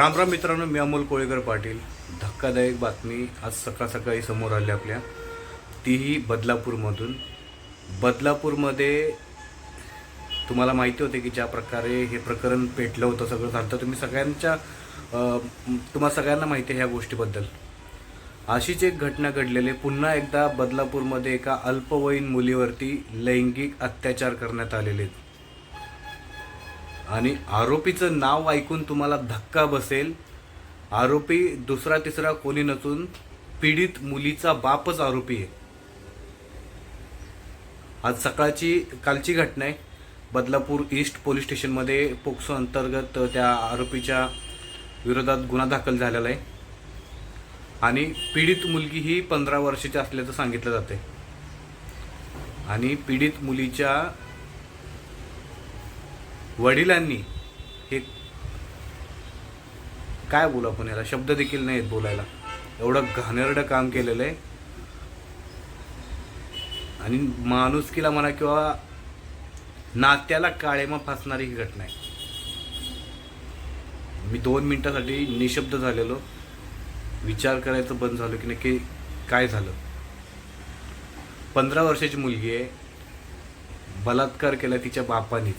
रामराम मित्रांनो मी अमोल कोळेकर पाटील. धक्कादायक बातमी आज सकाळ सकाळी समोर आली आपल्या. तीही बदलापूरमधून. बदलापूरमध्ये तुम्हाला माहिती होते की ज्या प्रकारे हे प्रकरण पेटलं होतं सगळं झालं तुम्ही सगळ्यांच्या तुम्हाला सगळ्यांना माहिती आहे ह्या गोष्टीबद्दल. अशीच एक घटना घडलेली आहे. पुन्हा एकदा बदलापूरमध्ये एका अल्पवयीन मुलीवरती लैंगिक अत्याचार करण्यात आलेले आहेत. आणि आरोपीचं नाव ऐकून तुम्हाला धक्का बसेल. आरोपी दुसरा तिसरा कोणी नसून पीडित मुलीचा बापच आरोपी आहे. आज सकाळची कालची घटना आहे. बदलापूर ईस्ट पोलीस स्टेशनमध्ये पोक्सो अंतर्गत त्या आरोपीच्या विरोधात गुन्हा दाखल झालेला आहे. आणि पीडित मुलगी ही पंधरा वर्षाची असल्याचं सांगितलं जाते आणि पीडित मुलीच्या वडिलांनी हे काय बोलू आपण याला शब्द देखील नाहीत बोलायला. एवढं घाणेरडं काम केलेलं आहे. आणि माणुसकीला म्हणा किंवा नात्याला काळेमा फासणारी ही घटना आहे. मी दोन मिनटासाठी निशब्द झालेलो. विचार करायचं बंद झालं की नक्की काय झालं? पंधरा वर्षाची मुलगी आहे. बलात्कार केला तिच्या बापानेच.